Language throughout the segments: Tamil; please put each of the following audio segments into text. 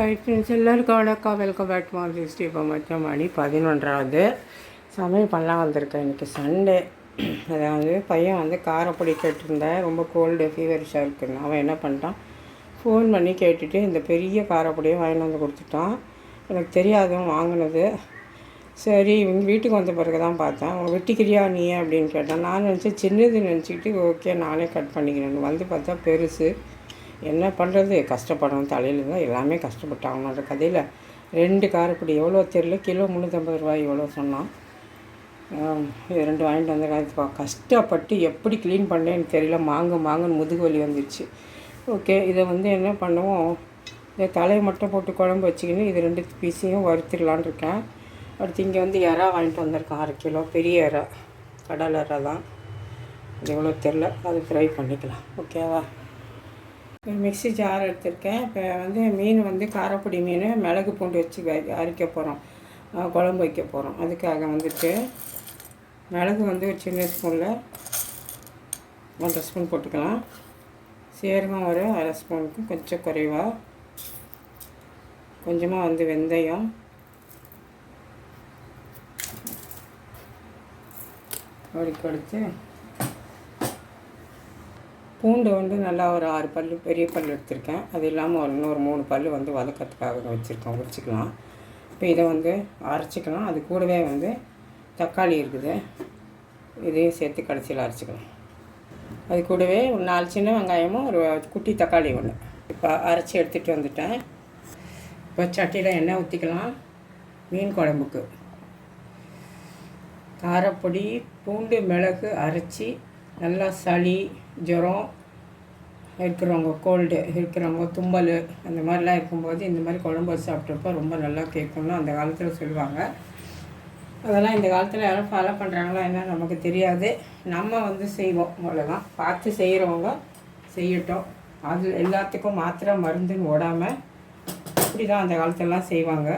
ஹாய் ஃப்ரெண்ட்ஸ் எல்லோருக்கும் வணக்கம். வெல்கம் பேக் டு மார்ஜி இப்போ மொத்தம் மணி பதினொன்றாவது. சமையல் பண்ணலாம் வந்திருக்கேன். இன்றைக்கி சண்டே அதாவது பையன் வந்து காரப்பொடி கேட்டிருந்தேன் ரொம்ப கோல்டு ஃபீவரிஷாக இருக்குன்னு. அவன் என்ன பண்ணிட்டான்? ஃபோன் பண்ணி கேட்டுட்டு இந்த பெரிய காரப்பொடியை வாங்கிட்டு வந்து கொடுத்துட்டான். எனக்கு தெரியாதும் வாங்கினது. சரி இவங்க வீட்டுக்கு வந்த பிறகு தான் பார்த்தேன். அவங்க வெட்டிக்கிறியா நீ அப்படின்னு கேட்டான். நான் நினச்சேன் சின்னது நினச்சிக்கிட்டு ஓகே நானே கட் பண்ணிக்கிறேன். வந்து பார்த்தா பெருசு. என்ன பண்ணுறது கஷ்டப்படணும். தலையில் தான் எல்லாமே கஷ்டப்பட்டாங்கன்ற கதையில் ரெண்டு காரக்குடி எவ்வளோ தெரியல? கிலோ முந்நூற்றம்பது ரூபாய் எவ்வளோ சொன்னான். இது ரெண்டு வாங்கிட்டு வந்திருக்காங்க கஷ்டப்பட்டு எப்படி க்ளீன் பண்ணேன்னு தெரியல. மாங்க மாங்கன்னு முதுகு வலி வந்துடுச்சு ஓகே இதை வந்து என்ன பண்ணுவோம்? இந்த தலையை மட்டும் போட்டு குழம்பு வச்சுக்கின்னு இது ரெண்டு பீஸையும் வறுத்துடலான்னு இருக்கேன். அடுத்து இங்கே வந்து இறா வாங்கிட்டு வந்திருக்கேன். அரை கிலோ. பெரிய இறா. கடல் இறா தான் இது எவ்வளோ தெரில அது ஃப்ரை பண்ணிக்கலாம். ஓகேவா ஒரு மிக்ஸி ஜார் எடுத்திருக்கேன். இப்போ வந்து மீன் வந்து காரப்பொடி மீன் மிளகு பூண்டு வச்சு அரைக்க போகிறோம் குழம்பு வைக்க போகிறோம் அதுக்காக வந்துட்டு மிளகு வந்து ஒரு சின்ன ஸ்பூனில் ஒன்றரை ஸ்பூன் போட்டுக்கலாம். சீரகம் ஒரு அரை ஸ்பூனுக்கு கொஞ்சம் குறைவாக கொஞ்சமாக வந்து வெந்தயம். அப்படி கொடுத்து பூண்டு வந்து நல்லா ஒரு ஆறு பல் பெரிய பல் எடுத்திருக்கேன். அது இல்லாமல் ஒரு இன்னொரு மூணு பல் வந்து வதக்கிறதுக்காக வச்சுருக்கோம். உரிச்சிக்கலாம். இப்போ இதை வந்து அரைச்சிக்கலாம். அது கூடவே வந்து தக்காளி இருக்குது. இதையும் சேர்த்து கடைசியில் அரைச்சிக்கலாம். அது கூடவே ஒரு நாலு சின்ன வெங்காயமும் ஒரு குட்டி தக்காளி ஒன்று இப்போ அரைச்சி எடுத்துகிட்டு வந்துட்டேன். இப்போ சட்டியில் எண்ணெய் ஊற்றிக்கலாம் மீன் குழம்புக்கு. காரப்பொடி பூண்டு மிளகு அரைச்சி நல்லா சளி ஜுரம் இருக்கிறவங்க கோல்டு இருக்கிறவங்க தும்பல் அந்த மாதிரிலாம் இருக்கும்போது இந்த மாதிரி குழம்பு வச்சு சாப்பிட்றப்ப ரொம்ப நல்லா கேட்கும்னு அந்த காலத்தில் சொல்லுவாங்க. அதெல்லாம் இந்த காலத்தில் யாரும் ஃபாலோ பண்ணுறாங்களா என்ன நமக்கு தெரியாது. நம்ம வந்து செய்வோம் அவ்வளோதான் பார்த்து செய்கிறவங்க செய்யட்டும். அது எல்லாத்துக்கும் மாத்திரை மருந்துன்னு ஓடாமல் இப்படி தான் அந்த காலத்திலலாம் செய்வாங்க.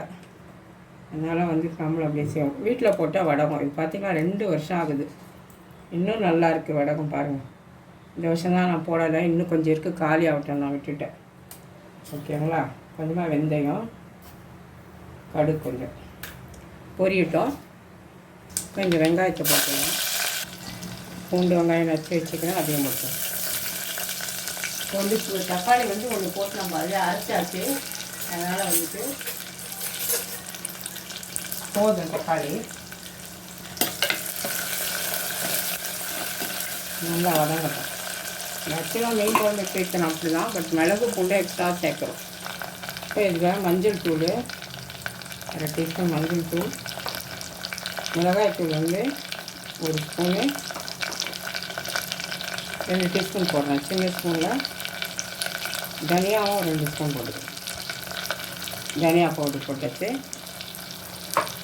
அதனால் வந்து நம்மளும் அப்படியே செய்வோம். வீட்டில் போட்டால் வடகம். இது பார்த்திங்கன்னா ரெண்டு வருஷம் ஆகுது. இன்னும் நல்லா இருக்குது வடகம் பாருங்கள் இந்த வருஷம் தான் நான் போடலை இன்னும் கொஞ்சம் இருக்குது காலி ஆகட்டும். நான் விட்டுட்டேன். ஓகேங்களா? கொஞ்சமாக வெந்தயம் கடுகு கொஞ்சம். பொரியட்டும். கொஞ்சம் வெங்காயத்தை போட்டுக்கலாம் பூண்டு வெங்காயம் நச்சு வச்சுக்கிறேன். அதையும் போட்டோம் வந்து தக்காளி வந்து ஒன்று போட்டு நம்ம அதே அரைச்சாச்சு. அதனால் வந்துட்டு போதும் தக்காளி. நல்லா வதங்கட்டும். ஆக்சுவலாக மீன் குழம்பு சேர்க்கணும் அப்படி தான் பட் மிளகு பூண்டு எக்ஸ்ட்ரா சேர்க்குறோம் இப்போ இதில் மஞ்சள் தூள். அரை டீஸ்பூன் மஞ்சள் தூள். மிளகாய் தூள் வந்து ஒரு ஸ்பூனு. ரெண்டு டீஸ்பூன் போடுறேன். சின்ன ஸ்பூனில். தனியாவும் ரெண்டு ஸ்பூன் போடுது தனியா பவுடர் போட்டுட்டு.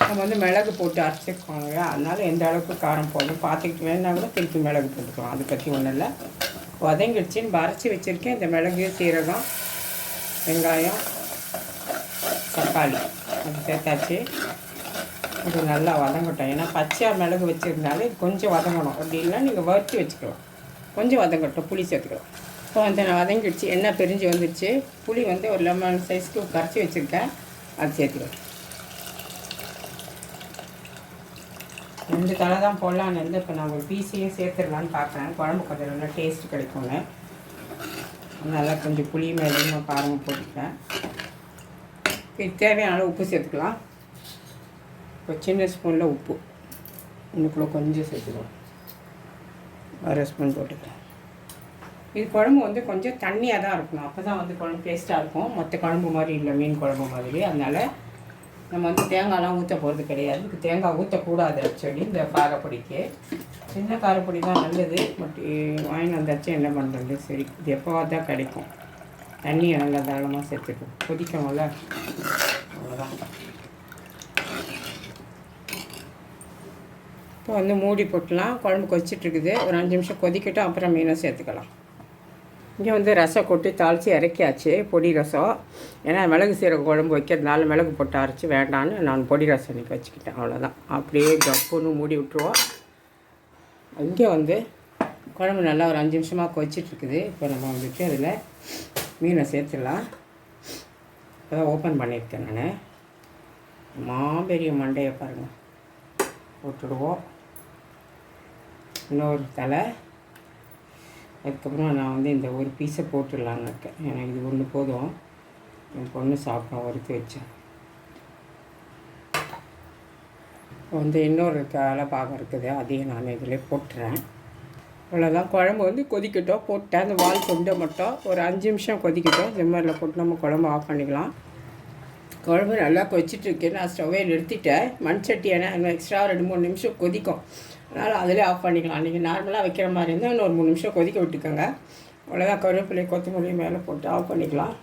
நம்ம வந்து மிளகு போட்டு அரைச்சிருக்கோம் இல்லையா? அதனால் எந்த அளவுக்கு காரம் போடணும் பார்த்துக்கிட்டு வேணா கூட திருப்பி மிளகு போட்டுக்கலாம். அதை பற்றி ஒன்றும் இல்லை. வதங்கிடுச்சின்னு வரைச்சி வச்சுருக்கேன். இந்த மிளகு சீரகம் வெங்காயம் தக்காளி. அது சேர்த்தாச்சு. இது நல்லா வதங்கட்டும். ஏன்னா பச்சையாக மிளகு வச்சுருந்தாலே கொஞ்சம் வதங்கணும். அப்படி இல்லைன்னா நீங்கள் வறுத்து வச்சுக்கலாம். கொஞ்சம் வதங்கட்டும். புளி சேர்த்துக்கலாம். இப்போ வந்து நான் வதங்கிடுச்சு. எண்ணெய் பிரிஞ்சு வந்துடுச்சு. புளி வந்து ஒரு லெமன் சைஸ்க்கு கரைச்சி வச்சுருக்கேன். அது சேர்த்துக்கலாம். ரெண்டு தலை தான் போடலான்னு இருந்து இப்போ நான் ஒரு பீஸையும் சேர்த்துடலான்னு பார்க்குறேன். குழம்பு கொஞ்சம் நல்லா டேஸ்ட் கிடைக்கும்னு. நல்லா கொஞ்சம் புளி மேலேயும் காரமும் போட்டுக்கிறேன். இது தேவையான உப்பு சேர்த்துக்கலாம். இப்போ சின்ன ஸ்பூனில் உப்பு. இன்னுக்குள்ளே கொஞ்சம் சேர்த்துக்கலாம். அரை ஸ்பூன் போட்டுக்கலாம் இது குழம்பு வந்து கொஞ்சம் தண்ணியாக தான் இருக்கணும் அப்போ தான் வந்து குழம்பு டேஸ்ட்டாக இருக்கும். மற்ற குழம்பு மாதிரி இல்லை மீன் குழம்பு மாதிரி. அதனால் நம்ம வந்து தேங்காய்லாம் ஊற்ற போகிறது கிடையாது. இதுக்கு தேங்காய் ஊற்றக்கூடாது ஆக்சுவலி இந்த காரப்பொடிக்கு. சின்ன காரப்பொடி தான் நல்லது பட் வாங்கி வந்தாச்சும் என்ன பண்ணுறது சரி இது எப்போவாது தான் கிடைக்கும். தண்ணியை நல்லா தாராளமாக சேர்த்துக்கும் கொதிக்கும்ல அவ்வளோதான் இப்போ வந்து மூடி போட்டுலாம். குழம்பு கொதிச்சிட்ருக்குது ஒரு அஞ்சு நிமிஷம் கொதிக்கட்டும் அப்புறம் மீனை சேர்த்துக்கலாம். இங்கே வந்து ரசம் கொட்டி தாளித்து இறக்கியாச்சு பொடி ரசம். ஏன்னா மிளகு சீரக குழம்பு வைக்கிறதுனால மிளகு போட்டு அரைச்சி வேண்டான்னு நான் பொடி ரசம் இன்றைக்கி வச்சுக்கிட்டேன் அவ்வளோதான் அப்படியே கப்புன்னு மூடி விட்டுருவோம். இங்கே வந்து குழம்பு நல்லா ஒரு அஞ்சு நிமிஷமாக கொச்சிட்ருக்குது இப்போ நம்ம வந்துட்டு அதில் மீனை சேர்த்துடலாம். அதான் ஓப்பன் பண்ணியிருக்கேன் நான். மாபெரிய மண்டையை பாருங்கள் போட்டுடுவோம். இன்னொரு தலை. அதுக்கப்புறம் நான் வந்து இந்த ஒரு பீஸை போட்டுடலான்னு இருக்கேன். எனக்கு இது ஒன்று போதும். என் பொண்ணு சாப்பிடும் வறுத்து வச்சேன் வந்து இன்னொரு தலை பாகம் இருக்குது. அதையும் நான் இதில் போட்டுறேன். அவ்வளோதான் குழம்பு வந்து கொதிக்கட்டும். போட்டேன். அந்த வால் கொண்ட மட்டும் ஒரு அஞ்சு நிமிஷம் கொதிக்கட்டும். ஜிம்மரில் போட்டு நம்ம குழம்பு ஆஃப் பண்ணிக்கலாம். குழம்பு நல்லா கொதிச்சிட்ருக்கு நான் ஸ்டவ்வே நிறுத்திட்டேன். மண் சட்டி ஏன்னா எக்ஸ்ட்ரா ரெண்டு மூணு நிமிஷம் கொதிக்கும். அதனால் அதிலே ஆஃப் பண்ணிக்கலாம். நீங்கள் நார்மலாக வைக்கிற மாதிரி இருந்தால் இன்னும் ஒரு மூணு நிமிஷம் கொதிக்க விட்டுக்கோங்க. அவ்வளோதான் கருவேப்பிலை கொத்தமல்லி மேலே போட்டு ஆஃப் பண்ணிக்கலாம்.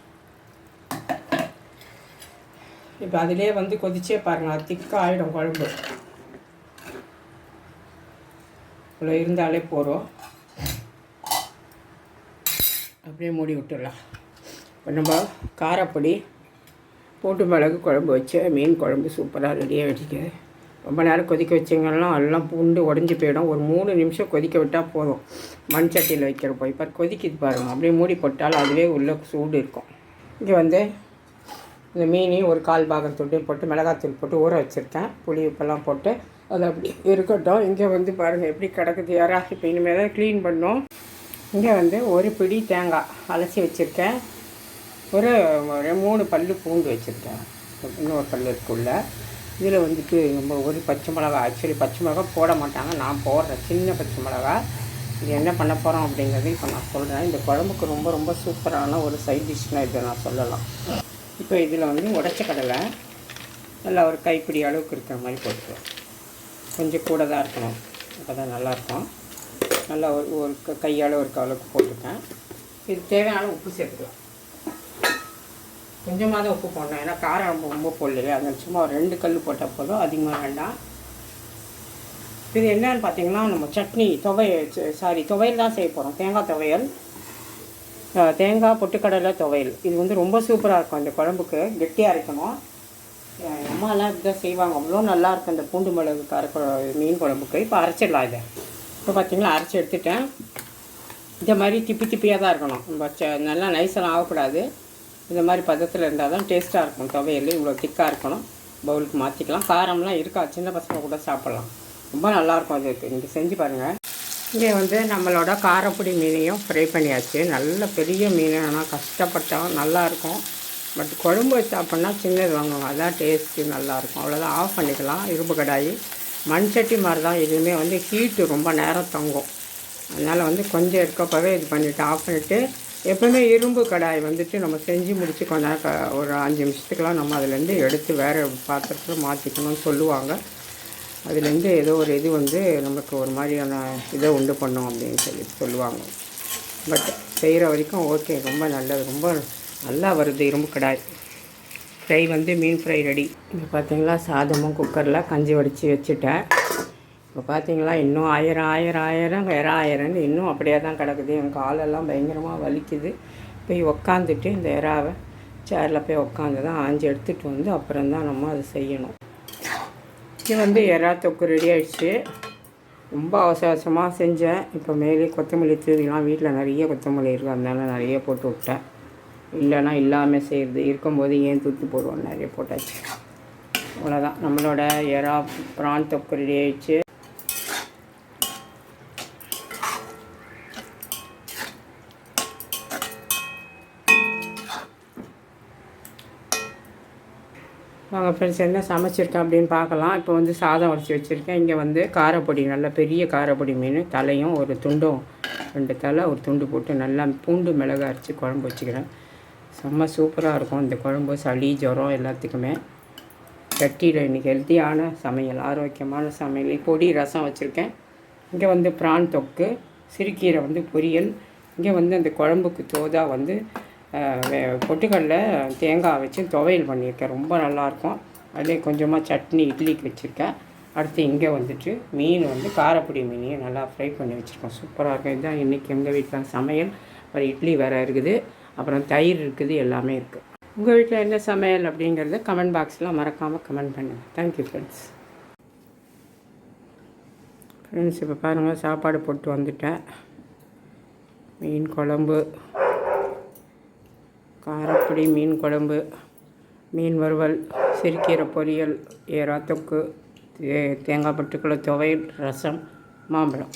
இப்போ அதிலே வந்து கொதிச்சே பாருங்கள் திக்காக ஆகிடும் குழம்பு. இவ்வளோ இருந்தாலே போகிறோம் அப்படியே மூடி விட்டுடலாம். இப்போ நம்ம காரப்பொடி போட்டு மிளகு குழம்பு வச்சு மீன் குழம்பு சூப்பராக ரெடியாக வச்சுக்குது ரொம்ப நேரம் கொதிக்க வச்சிங்கன்னா எல்லாம் பூண்டு உடஞ்சி போயிடும். ஒரு மூணு நிமிஷம் கொதிக்க விட்டால் போதும். மண் சட்டியில் வைக்கிறப்போ இப்போ கொதிக்குது பாருங்கள் அப்படியே மூடி போட்டால் அதுவே உள்ளே சூடு இருக்கும். இங்கே வந்து இந்த மீனையும் ஒரு கால் பாகம் தொட்டையும் போட்டு மிளகாத்தூள் போட்டு ஊற வச்சுருக்கேன். புளி உப்பெல்லாம் போட்டு அது அப்படி இருக்கட்டும். இங்கே வந்து பாருங்கள் எப்படி கிடக்குது. யாரா இப்போ இனிமேல் தான் க்ளீன் பண்ணோம் இங்கே வந்து ஒரு பிடி தேங்காய் அலசி வச்சுருக்கேன். ஒரு ஒரு மூணு பல் பூண்டு வச்சுருக்கேன். இன்னொரு பல் இருக்குள்ள இதில் வந்துட்டு நம்ம ஒரு பச்சை மிளகா ஆக்சுவலி பச்சை மிளகா போட மாட்டாங்க. நான் போடுறேன் சின்ன பச்சை மிளகா. இது என்ன பண்ண போகிறோம் அப்படிங்கிறது இப்போ நான் சொல்கிறேன் இந்த குழம்புக்கு ரொம்ப ரொம்ப சூப்பரான ஒரு சைட் டிஷ்னால் இதை நான் சொல்லலாம். இப்போ இதில் வந்து உடச்ச கடலை நல்லா ஒரு கைப்பிடி அளவுக்கு இருக்கிற மாதிரி போட்டுக்கலாம். கொஞ்சம் கூட தான் இருக்கணும். அப்போ தான் நல்லாயிருக்கும். நல்லா ஒரு ஒரு க- கையால் ஒரு அளவுக்கு போட்டுருக்கேன் இது தேவையான உப்பு சேர்த்துக்கலாம். கொஞ்சமாக தான் உப்பு போடணும். ஏன்னா காரம் ரொம்ப ரொம்ப போடலையே. அதனால் சும்மா ஒரு ரெண்டு கல் போட்டால் போதும். அதிகமாக வேண்டாம். இது என்னன்னு பார்த்தீங்கன்னா நம்ம சட்னி துவை சாரி துவையல் தான் செய்ய போகிறோம் தேங்காய் துவையல் தேங்காய் பொட்டுக்கடலை துவையல். இது வந்து ரொம்ப சூப்பராக இருக்கும் இந்த குழம்புக்கு. கெட்டியாக இருக்கணும். என் அம்மாலாம் இப்படி தான் செய்வாங்க. அவ்வளோ நல்லாயிருக்கும் இந்த பூண்டு மிளகு கார குழ- மீன் குழம்புக்கு. இப்போ அரைச்சிடலாம் இதை. இப்போ பார்த்தீங்களா அரைச்சி எடுத்துட்டேன். இந்த மாதிரி திப்பி திப்பியாக தான் இருக்கணும். நம்ம ச- நல்லா நைஸெல்லாம் ஆகக்கூடாது. இந்த மாதிரி பதத்தில் இருந்தால் தான் டேஸ்ட்டாக இருக்கும். துவையல் இவ்வளோ திக்காக இருக்கணும். பவுலுக்கு மாற்றிக்கலாம் காரம்லாம் இருக்கா? சின்ன பசங்க கூட சாப்பிட்லாம். ரொம்ப நல்லாயிருக்கும் அது. நீங்கள் செஞ்சு பாருங்கள் இங்கே வந்து நம்மளோட காரப்பொடி மீனையும் ஃப்ரை பண்ணியாச்சு. நல்ல பெரிய மீன். ஆனால் கஷ்டப்பட்டோம் நல்லாயிருக்கும் பட் குழம்பு வச்சு சாப்பிட்னா சின்னது வாங்குவோம். அதான் டேஸ்ட்டு நல்லாயிருக்கும் அவ்வளோதான் ஆஃப் பண்ணிக்கலாம். இரும்பு கடாயி. மண் சட்டி மாதிரி தான். எதுவுமே வந்து ஹீட்டு ரொம்ப நேரம் தங்கும். அதனால் வந்து கொஞ்சம் இருக்கப்பவே இது பண்ணிவிட்டு ஆஃப் பண்ணிவிட்டு எப்பவுமே இரும்பு கடாய் வந்துட்டு நம்ம செஞ்சு முடிச்சு கொஞ்ச ஒரு அஞ்சு நிமிஷத்துக்கெலாம் நம்ம அதுலேருந்து எடுத்து வேறு பாத்திரத்தில் மாற்றிக்கணும்னு சொல்லுவாங்க. அதுலேருந்து ஏதோ ஒரு இது வந்து நமக்கு ஒரு மாதிரியான இதை உண்டு பண்ணும் அப்படின்னு சொல்லி சொல்லுவாங்க. பட் செய்கிற வரைக்கும் ஓகே ரொம்ப நல்லது. ரொம்ப நல்லா வருது இரும்பு கடாய். ஃப்ரை வந்து மீன் ஃப்ரை ரெடி. இப்போ பார்த்தீங்களா சாதமும் குக்கரில் கஞ்சி வடித்து வச்சுட்டேன். இப்போ பார்த்தீங்களா இன்னும் ஆயிரம் ஆயிரம் ஆயிரம் வேற ஆயிரம்னு இன்னும் அப்படியே தான் கிடக்குது. என் காலெல்லாம் பயங்கரமாக வலிக்குது. போய் உக்காந்துட்டு இந்த இறாவை சேரில் போய் உக்காந்து தான் ஆஞ்சி எடுத்துகிட்டு வந்து அப்புறம் தான் நம்ம அதை செய்யணும். இது வந்து எறா தொக்கு ரெடி ஆயிடுச்சு. ரொம்ப அவசர அவசரமாக செஞ்சேன். இப்போ மேலே கொத்தமல்லி தூவிலாம் வீட்டில் நிறைய கொத்தமல்லி இருக்குது அதனால நிறைய போட்டு விட்டேன். இல்லைன்னா இல்லாமல் செய்கிறது இருக்கும்போது ஏன் தூக்கி போடுவோம் நிறைய போட்டாச்சு. அவ்வளோதான் நம்மளோட எறா ப்ரான் தொக்கு ரெடி ஆயிடுச்சு. வாங்க ஃப்ரெண்ட்ஸ் என்ன சமைச்சிருக்கேன் அப்படின்னு பார்க்கலாம். இப்போ வந்து சாதம் வடித்து வச்சுருக்கேன். இங்கே வந்து காரப்பொடி நல்லா பெரிய காரப்பொடி மீன் தலையும் ஒரு துண்டும் ரெண்டு தலை ஒரு துண்டு போட்டு நல்லா பூண்டு மிளகு அரைச்சி குழம்பு வச்சுக்கிறேன். செம்ம சூப்பராக இருக்கும். இந்த குழம்பு சளி ஜுரம் எல்லாத்துக்குமே. சட்டியில் இன்றைக்கி ஹெல்த்தியான சமையல் ஆரோக்கியமான சமையல். பொடி ரசம் வச்சுருக்கேன். இங்கே வந்து ப்ரான் தொக்கு சிறுக்கீரை வந்து பொரியல். இங்கே வந்து அந்த குழம்புக்கு தோதா வந்து பொட்டுக்கடலை தேங்காய் வச்சு துவையல் பண்ணியிருக்கேன். ரொம்ப நல்லாயிருக்கும். அதிலே கொஞ்சமாக சட்னி இட்லிக்கு வச்சுருக்கேன். அடுத்து இங்கே வந்துட்டு மீன் வந்து காரப்பொடி மீனையும் நல்லா ஃப்ரை பண்ணி வச்சுருக்கோம். சூப்பராக இருக்கும். இதுதான் இன்றைக்கி எங்கள் வீட்டில் சமையல். அப்புறம் இட்லி வேறு இருக்குது. அப்புறம் தயிர் இருக்குது. எல்லாமே இருக்குது உங்கள் வீட்டில் என்ன சமையல் அப்படிங்கிறத கமெண்ட் பாக்ஸில் மறக்காமல் கமெண்ட் பண்ணுங்கள் தேங்க்யூ ஃப்ரெண்ட்ஸ் ஃப்ரெண்ட்ஸ் இப்போ பாருங்கள் சாப்பாடு போட்டு வந்துட்டேன். மீன் குழம்பு. இப்படி மீன் குழம்பு மீன் வறுவல் சிறுக்கீரை பொரியல் ஏறாத்தொக்கு தே- தேங்காய் பட்டுக்களை துவையல் ரசம் மாம்பழம்.